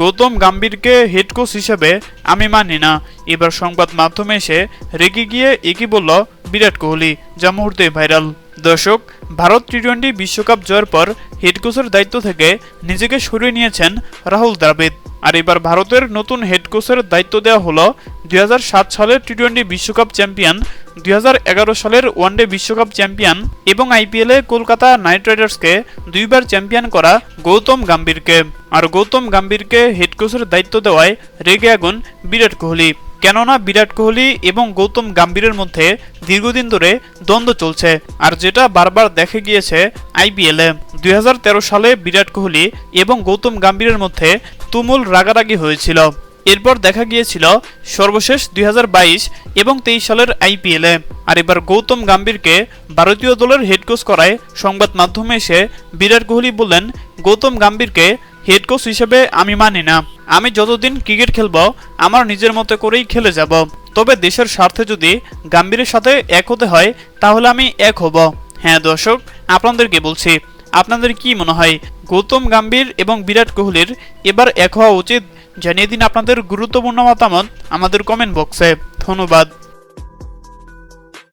গৌতম গাম্ভীরকে head coach হিসেবে আমি মানি না। এবার সংবাদ মাধ্যমে এসে রেগে গিয়ে একই বলল বিরাট কোহলি, যা মুহূর্তে ভাইরাল দর্শক, ভারত টি টোয়েন্টি বিশ্বকাপ জয়ের পর হেড কোচের দায়িত্ব থেকে নিজেকে সরিয়ে নিয়েছেন রাহুল দ্রাবিদ আর এবার ভারতের নতুন হেড কোচের দায়িত্ব দেওয়া হলো দুই সালের টি টোয়েন্টি বিশ্বকাপ চ্যাম্পিয়ন দু হাজার এগারো সালের ওয়ানডে বিশ্বকাপ চ্যাম্পিয়ন এবং আইপিএলে কলকাতা নাইট রাইডার্সকে দুইবার চ্যাম্পিয়ন করা গৌতম গাম্ভীরকে। আর গৌতম গাম্ভীরকে হেড কোচের দায়িত্ব দেওয়ায় রেগে আগুন বিরাট কোহলি। কেননা বিরাট কোহলি এবং গৌতম গাম্ভীরের মধ্যে দীর্ঘদিন ধরে দ্বন্দ্ব চলছে, আর যেটা বারবার দেখে গিয়েছে আইপিএলে দুই হাজার তেরো সালে বিরাট কোহলি এবং গৌতম গাম্ভীরের মধ্যে তুমুল রাগারাগি হয়েছিল। এরপর দেখা গিয়েছিল সর্বশেষ দু হাজার বাইশ এবং তেইশ সালের আইপিএলে আর এবার গৌতম গাম্ভীরকে ভারতীয় দলের হেড কোচ করায় সংবাদ মাধ্যমে এসে বিরাট কোহলি বললেন, গৌতম গাম্ভীরকে হেড কোচ হিসেবে আমি মানি না। আমি যতদিন ক্রিকেট খেলব, আমার নিজের মতো করেই খেলে যাব। তবে দেশের স্বার্থে যদি গাম্ভীরের সাথে এক হতে হয়, তাহলে আমি এক হব। হ্যাঁ দর্শক, আপনাদেরকে বলছি আপনাদের কি মনে হয়? গৌতম গাম্ভীর এবং বিরাট কোহলির এবার এক হওয়া উচিত? জানিয়ে দিন আপনাদের গুরুত্বপূর্ণ মতামত আমাদের কমেন্ট বক্সে ধন্যবাদ।